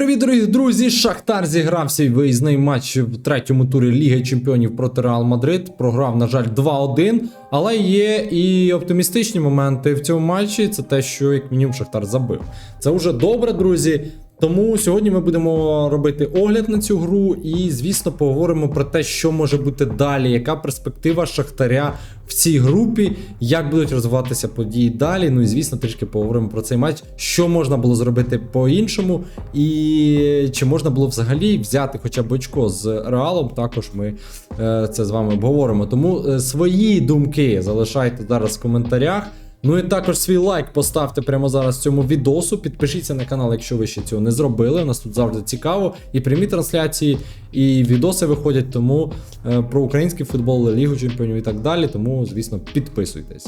привіт, дорогі друзі! Шахтар зіграв свій виїзний матч в третьому турі Ліги Чемпіонів проти Реал Мадрид. Програв, на жаль, 2-1. Але є і оптимістичні моменти в цьому матчі. Це те, що як мінімум Шахтар забив. Це вже добре, друзі. Тому сьогодні ми будемо робити огляд на цю гру і, звісно, поговоримо про те, що може бути далі, яка перспектива Шахтаря в цій групі, як будуть розвиватися події далі. Ну і звісно, трішки поговоримо про цей матч, що можна було зробити по-іншому, і чи можна було взагалі взяти хоча б очко з реалом. Також ми е, це з вами обговоримо. Тому е, свої думки залишайте зараз в коментарях. Ну і також свій лайк поставте прямо зараз цьому відосу. Підпишіться на канал, якщо ви ще цього не зробили. У нас тут завжди цікаво. І прямі трансляції, і відоси виходять. Тому е, про український футбол, Лігу чемпіонів і так далі. Тому, звісно, підписуйтесь.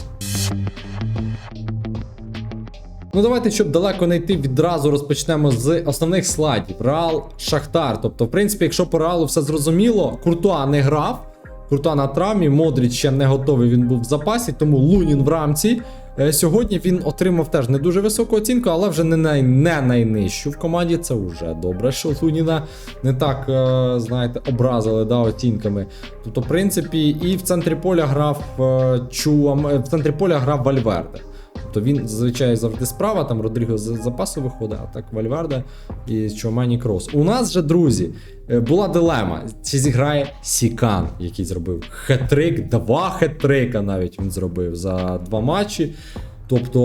Ну, давайте, щоб далеко не йти, відразу розпочнемо з основних слайдів. Реал Шахтар. Тобто, в принципі, якщо по Реалу все зрозуміло, Куртуа не грав. Куртуа на травмі, Модріч ще не готовий, він був в запасі, тому Лунін в рамці. Е, Сьогодні він отримав теж не дуже високу оцінку, але вже не, най, не найнижчу в команді. Це вже добре, що Луніна не так, е, знаєте, образили да, оцінками. Тобто, в принципі, і в центрі поля грав е, Чуам, в центрі поля грав Вальверде. Тобто він зазвичай завжди справа, там Родріго з запасу виходить, а так Вальверде і Чомані Крос. У нас же, друзі, е, була дилема: чи зіграє Сікан, який зробив хет-трик, два хет-трика навіть він зробив за два матчі. Тобто,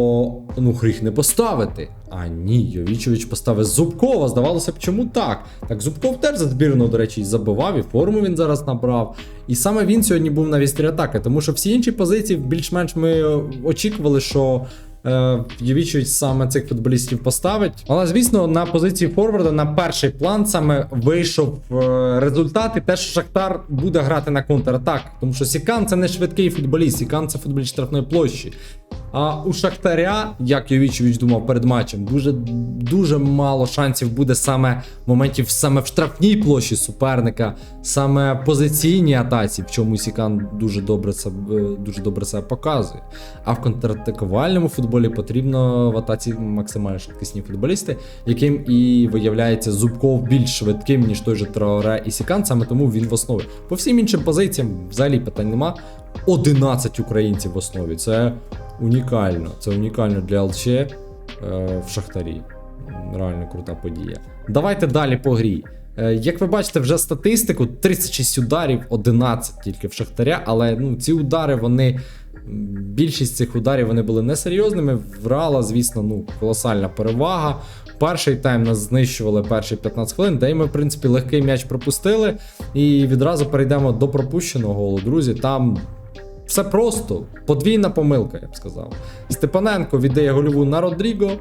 ну, гріх не поставити. А ні, Йовічович поставив Зубкова. Здавалося б, чому так? Так, Зубков теж за збірну, до речі, забивав, і форму він зараз набрав. І саме він сьогодні був на вістрі атаки, тому що всі інші позиції більш-менш ми е, очікували, що. е, Йовічович саме цих футболістів поставить. Але, звісно, на позиції Форварда на перший план саме вийшов е, результат і те, що Шахтар буде грати на контратак. Тому що Сікан це не швидкий футболіст, Сікан це футболіст штрафної площі. А у Шахтаря, як Йовічович думав перед матчем, дуже дуже мало шансів буде саме моментів саме в штрафній площі суперника, саме позиційній атаці, в чому Сікан дуже добре це дуже добре себе показує. А в контратакувальному футболі потрібно в атаці максимально швидкісні футболісти, яким і виявляється Зубков більш швидким, ніж той же Траоре і Сікан, саме тому він в основі. По всім іншим позиціям взагалі питань нема. 11 українців в основі. Це унікально. Це унікально для ЛЧ е, в Шахтарі. Реально крута подія. Давайте далі по грі. Е, як ви бачите, вже статистику: 36 ударів, 11 тільки в Шахтаря, але ну, ці удари, вони. Більшість цих ударів вони були несерйозними. В звісно, ну, колосальна перевага. Перший тайм нас знищували перші 15 хвилин, де ми, в принципі, легкий м'яч пропустили. І відразу перейдемо до пропущеного голу. Друзі, там все просто. Подвійна помилка, я б сказав. Степаненко віддає гольову на Родріго.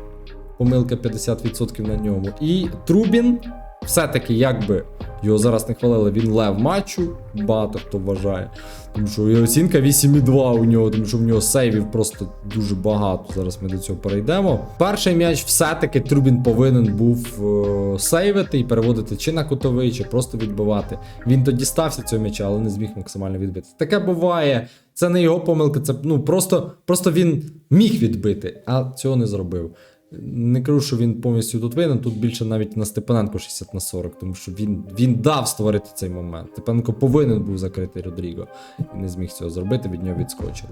Помилка 50% на ньому. І Трубін, все-таки, якби його зараз не хвалили, він лев матчу. Багато хто вважає. Тому що його оцінка 8,2 у нього, тому що в нього сейвів просто дуже багато. Зараз ми до цього перейдемо. Перший м'яч все-таки Трубін повинен був е сейвити і переводити чи на кутовий, чи просто відбивати. Він тоді стався цього м'яча, але не зміг максимально відбити. Таке буває. Це не його помилка, це ну просто, просто він міг відбити, а цього не зробив. Не кажу, що він повністю тут винен, тут більше навіть на Степаненко 60 на 40, тому що він він дав створити цей момент. Степаненко повинен був закрити Родріго. І не зміг цього зробити, від нього відскочили.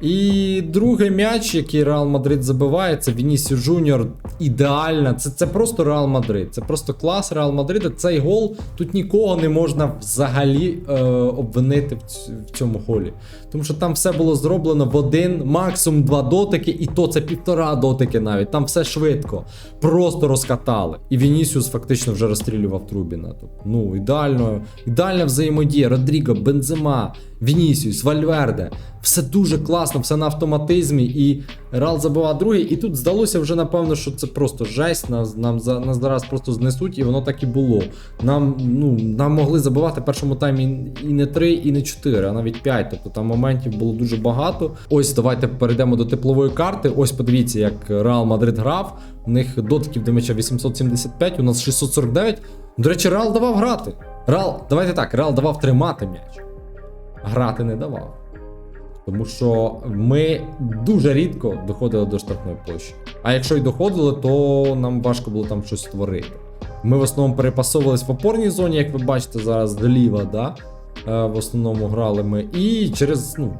І другий м'яч, який Реал Мадрид забиває, це Вінісіо Жуніор. Ідеально. Це це просто Реал Мадрид. Це просто клас Реал Мадрида. Цей гол тут нікого не можна взагалі е, обвинити в, в цьому голі. Тому що там все було зроблено в один, максимум два дотики, і то це півтора дотики навіть. Там все швидко. Просто розкатали. І Вінісіус фактично вже розстрілював Трубіна. Тобто, ну, ідеально, ідеальна взаємодія. Родріго, Бензема, Вінісіус, Вальверде. Все дуже класно, все на автоматизмі. І Реал забивав другий. І тут здалося вже, напевно, що це просто жесть. Нас, нам, за, нас зараз просто знесуть, і воно так і було. Нам ну, нам могли забивати в першому таймі і не 3, і не 4, а навіть 5. Тобто там моментів було дуже багато. Ось давайте перейдемо до теплової карти. Ось подивіться, як Реал Мадрид грав. У них дотиків до м'яча 875, у нас 649. До речі, Реал давав грати. Реал, давайте так, Реал давав тримати м'яч. Грати не давав. Тому що ми дуже рідко доходили до штрафної площі. А якщо й доходили, то нам важко було там щось створити. Ми в основному перепасовувались в опорній зоні, як ви бачите, зараз зліва, да? Е, в основному грали ми. І через ну,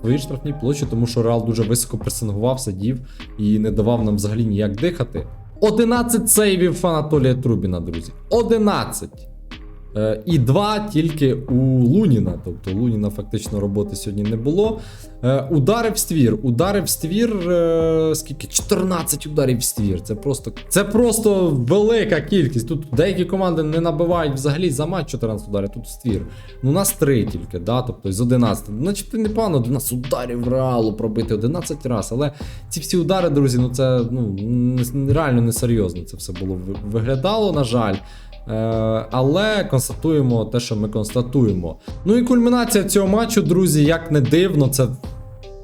свої штрафні площі, тому що Реал дуже високо пресингував, сидів і не давав нам взагалі ніяк дихати. 11 сейвів Анатолія Трубіна, друзі. 11! Е, І два тільки у Луніна. Тобто Луніна фактично роботи сьогодні не було. Е, Удари в ствір. Удари в ствір. е, Скільки? 14 ударів в ствір. Це просто, це просто велика кількість. Тут деякі команди не набивають взагалі за матч 14 ударів, тут ствір. Ну, у нас 3 тільки, да? тобто з 11. Ну, Начебто непогано 11 ударів реалу пробити 11 разів. Але ці всі удари, друзі, ну це ну, реально несерйозно це все було виглядало, на жаль. Е, але констатуємо те, що ми констатуємо. Ну і кульмінація цього матчу, друзі, як не дивно, це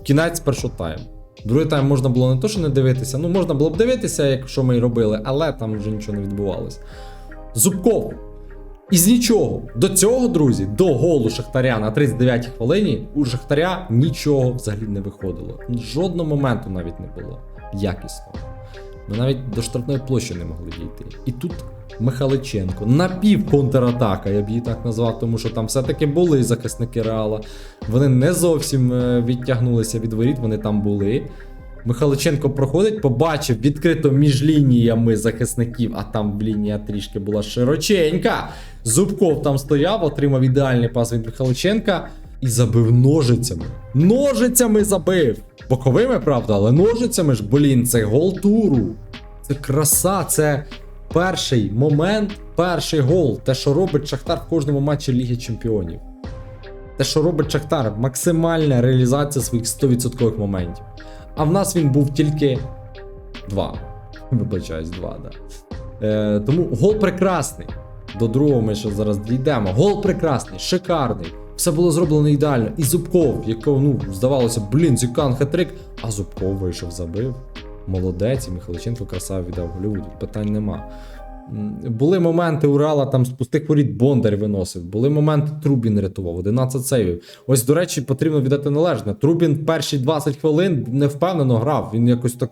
кінець першого тайму. Другий тайм можна було не то, що не дивитися. Ну, можна було б дивитися, якщо ми і робили, але там вже нічого не відбувалося. Зубков. Із нічого. До цього, друзі, до голу Шахтаря на 39-й хвилині у Шахтаря нічого взагалі не виходило. Жодного моменту навіть не було якісного. Ми навіть до штрафної площі не могли дійти. І тут Михаличенко, напів контратака, я б її так назвав, тому що там все-таки були захисники Реала. Вони не зовсім е, відтягнулися від воріт, вони там були. Михаличенко проходить, побачив відкрито між лініями захисників, а там лінія трішки була широченька. Зубков там стояв, отримав ідеальний пас від Михаличенка і забив ножицями. Ножицями забив! Боковими, правда, але ножицями ж, блін, це гол туру. Це краса, це перший момент, перший гол. Те, що робить Шахтар в кожному матчі Ліги Чемпіонів. Те, що робить Шахтар, максимальна реалізація своїх 100% моментів. А в нас він був тільки два. Вибачаюсь, два, да. Е, тому гол прекрасний. До другого ми ще зараз дійдемо. Гол прекрасний, шикарний. Все було зроблено ідеально. І Зубков, якого, ну, здавалося, блін, Зюкан хитрик, а Зубков вийшов, забив. Молодець, і Михайличенко красав віддав гольову, тут питань нема. Були моменти у Реала там з пустих воріт Бондар виносив. Були моменти Трубін рятував, 11 сейвів. Ось, до речі, потрібно віддати належне. Трубін перші 20 хвилин невпевнено грав. Він якось так,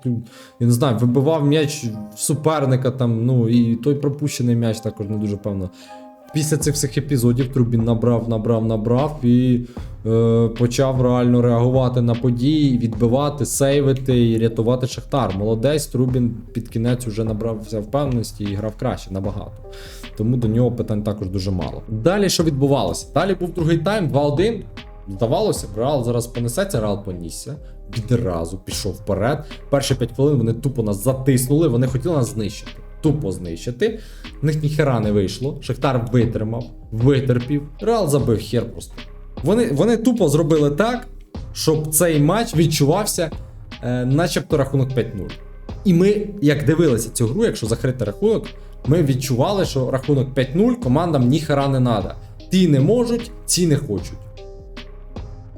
я не знаю, вибивав м'яч суперника там, ну і той пропущений м'яч також не дуже певно. Після цих всіх епізодів Трубін набрав, набрав, набрав і е, почав реально реагувати на події, відбивати, сейвити і рятувати Шахтар. Молодець, Трубін під кінець вже набрався впевненості і грав краще набагато. Тому до нього питань також дуже мало. Далі що відбувалося? Далі був другий тайм, 2-1. Здавалося, Реал зараз понесеться, Реал понісся. Відразу пішов вперед. Перші 5 хвилин вони тупо нас затиснули, вони хотіли нас знищити. Тупо знищити. В них ніхера не вийшло. Шахтар витримав, витерпів. Реал забив хер просто. Вони, вони тупо зробили так, щоб цей матч відчувався, е, начебто рахунок 5-0. І ми, як дивилися цю гру, якщо закрити рахунок, ми відчували, що рахунок 5-0 командам ніхера не треба. Ті не можуть, ці не хочуть.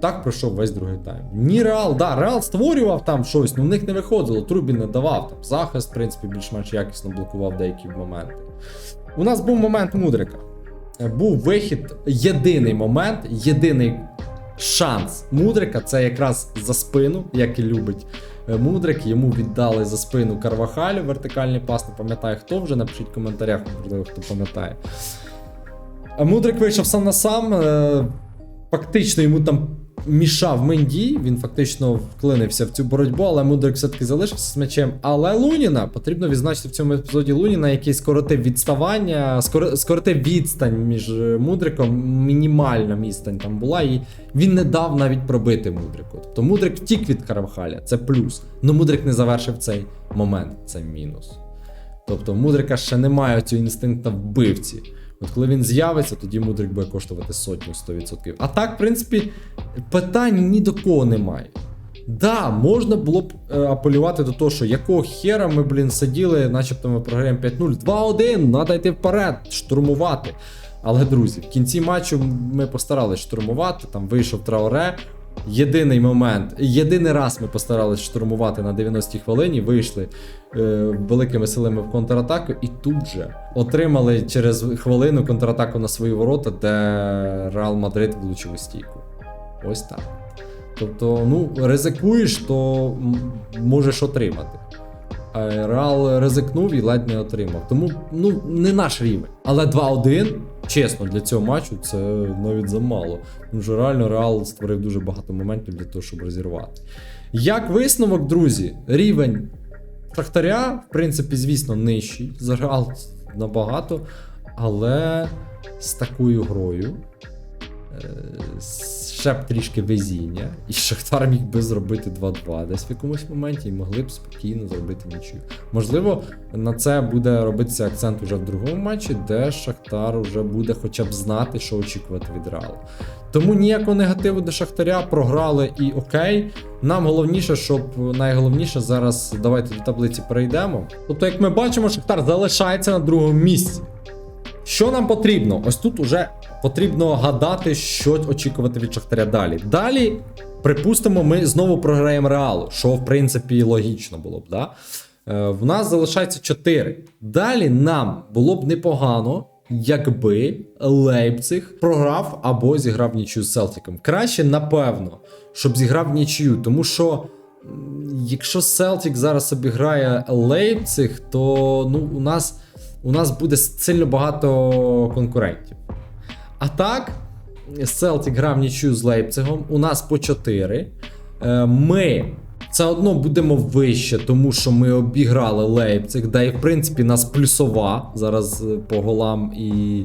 Так пройшов весь другий тайм. Ні Реал, да, Реал створював там щось, ну в них не виходило. Трубін не давав там. Захист, в принципі, більш-менш якісно блокував деякі моменти. У нас був момент Мудрика. Е, Був вихід, єдиний момент, єдиний шанс Мудрика це якраз за спину, як і любить е, Мудрик. Йому віддали за спину Карвахалю вертикальний пас. Не пам'ятаю хто вже. Напишіть в коментарях, можливо, хто пам'ятає. Мудрик вийшов сам на сам. е, Фактично йому там мішав Менді, він фактично вклинився в цю боротьбу, але Мудрик все-таки залишився з м'ячем. Але Луніна потрібно відзначити в цьому епізоді Луніна, який скоротив відставання, скор- скоротив відстань між е, Мудриком. Мінімальна відстань там була, і він не дав навіть пробити Мудрику. Тобто Мудрик втік від Карвахаля, це плюс. Ну Мудрик не завершив цей момент, це мінус. Тобто Мудрика ще немає цього інстинкту вбивці. От коли він з'явиться, тоді Мудрик буде коштувати сотню 100%. А так, в принципі, питань ні до кого немає. Да, можна було б е, апелювати до того, що якого хера ми, блін, сиділи, начебто ми програємо 5-0. 2-1, треба йти вперед, штурмувати. Але, друзі, в кінці матчу ми постарались штурмувати, там вийшов Траоре. Єдиний момент, єдиний раз ми постарались штурмувати на 90-й хвилині, вийшли е, великими силами в контратаку, і тут же отримали через хвилину контратаку на свої ворота, де Реал Мадрид влучив у стійку. Ось так. Тобто, ну, ризикуєш, то можеш отримати. Реал ризикнув і ледь не отримав. Тому ну не наш рівень. Але 2-1, чесно, для цього матчу це навіть замало. Тому що реально Реал створив дуже багато моментів для того, щоб розірвати. Як висновок, друзі, рівень Шахтаря, в принципі, звісно, нижчий. За Реал набагато, але з такою грою. е, Ще б трішки везіння, і Шахтар міг би зробити 2-2 десь в якомусь моменті і могли б спокійно зробити нічию. Можливо, на це буде робитися акцент уже в другому матчі, де Шахтар вже буде хоча б знати, що очікувати від Реалу. Тому ніякого негативу до Шахтаря програли і окей. Нам головніше, щоб найголовніше зараз давайте до таблиці перейдемо. Тобто, як ми бачимо, Шахтар залишається на другому місці. Що нам потрібно? Ось тут уже потрібно гадати, що очікувати від Шахтаря далі. Далі, припустимо, ми знову програємо Реалу, що в принципі логічно було б. Да? Е, в нас залишається 4. Далі нам було б непогано, якби Лейпциг програв або зіграв нічию з Селтиком. Краще, напевно, щоб зіграв нічию, тому що. Якщо Селтик зараз обіграє Лейпциг, то ну, у нас у нас буде сильно багато конкурентів. А так, Селтик грав нічию з Лейпцигом, у нас по 4. Е, Ми все одно будемо вище, тому що ми обіграли Лейпциг, да і в принципі нас плюсова зараз по голам і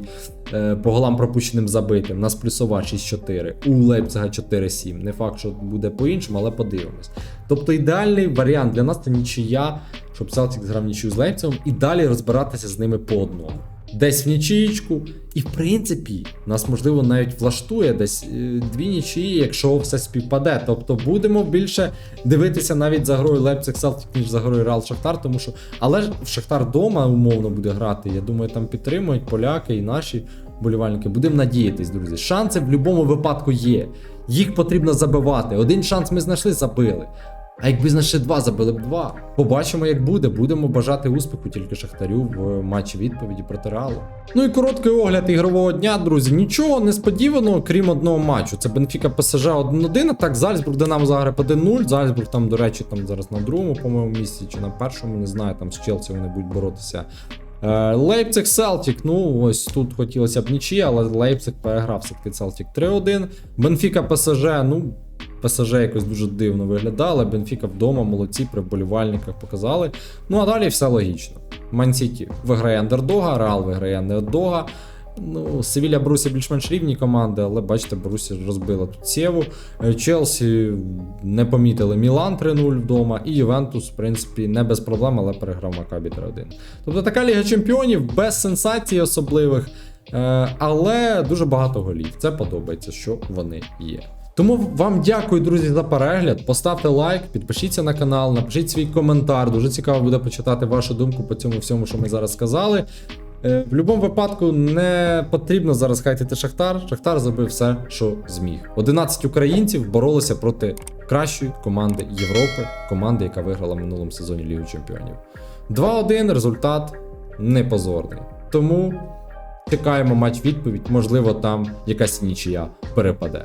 е, по голам пропущеним забитим. Нас плюсова 6-4. У Лейпцига 4-7. Не факт, що буде по-іншому, але подивимось. Тобто ідеальний варіант для нас це нічия, щоб Селтик зграв нічию з Лейпцигом і далі розбиратися з ними по одному. Десь в нічиєчку, і в принципі, нас можливо навіть влаштує десь е, дві нічиї, якщо все співпаде. Тобто будемо більше дивитися навіть за грою Лейпциг Селтик, ніж за грою Реал Шахтар, тому що але ж Шахтар дома умовно буде грати. Я думаю, там підтримують поляки і наші болівальники. Будемо надіятись, друзі. Шанси в будь-якому випадку є. Їх потрібно забивати. Один шанс ми знайшли, забили. А якби знайшли два, забили б два. Побачимо, як буде. Будемо бажати успіху тільки Шахтарю в матчі відповіді проти Реалу. Ну і короткий огляд ігрового дня, друзі. Нічого несподіваного, крім одного матчу. Це Бенфіка ПСЖ 1-1, а так Зальцбург Динамо Загреб 1-0. Зальцбург там, до речі, там зараз на другому, по-моєму, місці чи на першому, не знаю, там з Челсі вони будуть боротися. Е, Лейпциг Селтік, ну ось тут хотілося б нічия, але Лейпциг переграв все-таки Селтік 3-1. Бенфіка ПСЖ, ну. ПСЖ якось дуже дивно виглядали. Бенфіка вдома, молодці, при вболівальниках показали. Ну а далі все логічно. Мансіті виграє андердога, Реал виграє андердога. Ну, Севілля Брусі більш-менш рівні команди, але бачите, Брусі розбила тут Сєву. Е, Челсі не помітили Мілан 3-0 вдома, і Ювентус, в принципі, не без проблем, але переграв Макабі 3-1. Тобто така Ліга Чемпіонів без сенсацій особливих, е, але дуже багато голів. Це подобається, що вони є. Тому вам дякую, друзі, за перегляд. Поставте лайк, підпишіться на канал, напишіть свій коментар. Дуже цікаво буде почитати вашу думку по цьому всьому, що ми зараз сказали. Е, В будь-якому випадку не потрібно зараз хайтити Шахтар. Шахтар зробив все, що зміг. 11 українців боролися проти кращої команди Європи, команди, яка виграла в минулому сезоні Лігу Чемпіонів. 2-1 результат непозорний. Тому чекаємо матч відповідь. Можливо, там якась нічия перепаде.